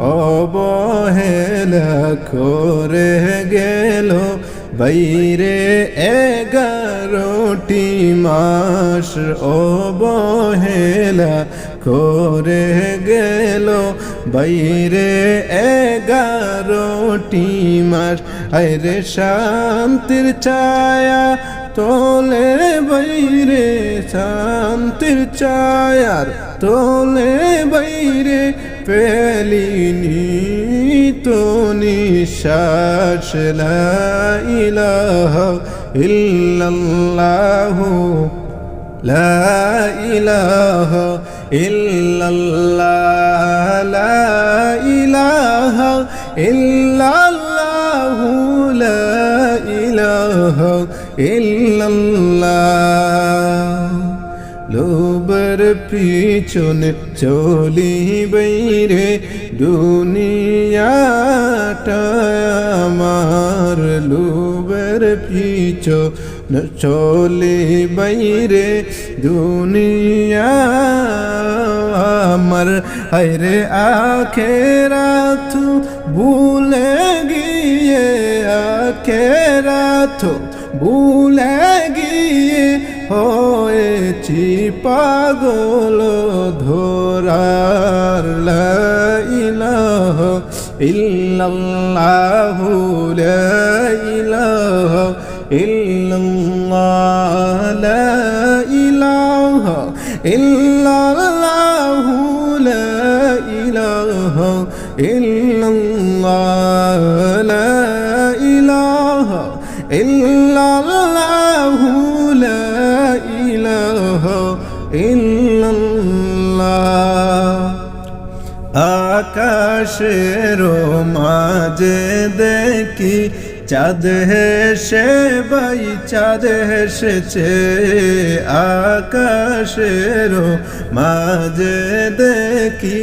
অবহেলা করে গেল বাইরে এগারোটি মাস অবহেলা করে গেল বাইরে এগারোটি মাস। আরে শান্তির ছায়া তোলে বাইরে, শান্তির ছায়ার তোলে বাইরে। পেলিনি তো নিশ্বাস, লা ইলাহা ইল্লাল্লাহু, লা ইলাহা ইল্লাল্লাহ, লা ইলাহা ইল্লাল্লাহু, লা ইলাহা ইল্লাল্লাহ লোবর পিছনে চলি বৈরে দুনিয়াটা আমার লোবর পিছ চলে বাইরে দুনিয়া আমার। হায়রে আখেরাত ভুলে গিয়ে, আখেরাত ভুলে গিয়ে হয়েছি পাগল ধরার লা ইলাহা ইল্লাল্লাহু লা ইলাহা ইল্লাল্লাহ লা ইলাহা ইল্লাল্লাহু লা ইলাহা ইল্লাল্লাহ লা ইলাহা আকাশের মাঝে দেখি, চাঁদ হেসে বাই চাঁদ হেসেছে, আকাশের মাঝে দেখি,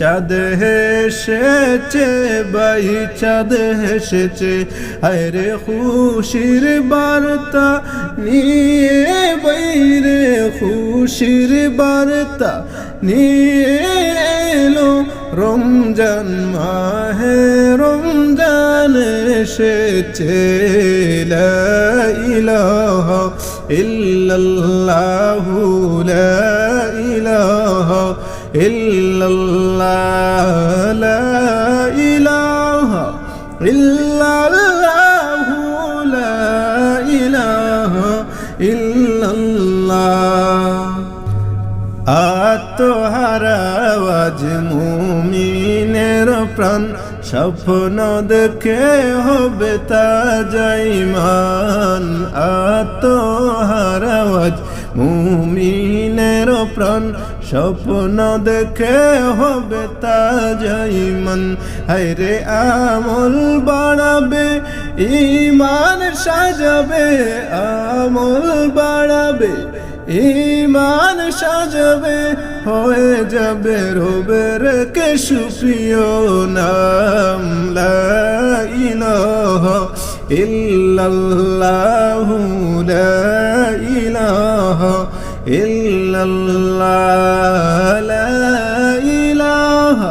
চাঁদ হেসেছে বাই চাঁদ হেসেছে। আরে খুশির বার্তা নিয়ে খুশির বার্তা নিয়ে এলো রমজান মাহে রমজান এসেছে ইলাহা ইল্লাল্লাহু লা ইলাহা ইল্লাল্লাহ আত্মহারাওয়াজ মুমিনের প্রাণ, স্বপ্ন দেখে হবে তা যাইমান আত্মহারাওয়াজ মুমিনের প্রাণ, স্বপ্ন দেখে হবে তা যাইমান হায়রে আমল বাড়াবে ইমান সাজাবে, আমল বাড়াবে। ইমান সাজাবে হয়ে যাবে রোবের কে সুপ্রিয় নাম ইলাহা ইল্লাল্লাহু লা ইল্লাল্লাহ লা ইল্লাল্লাহু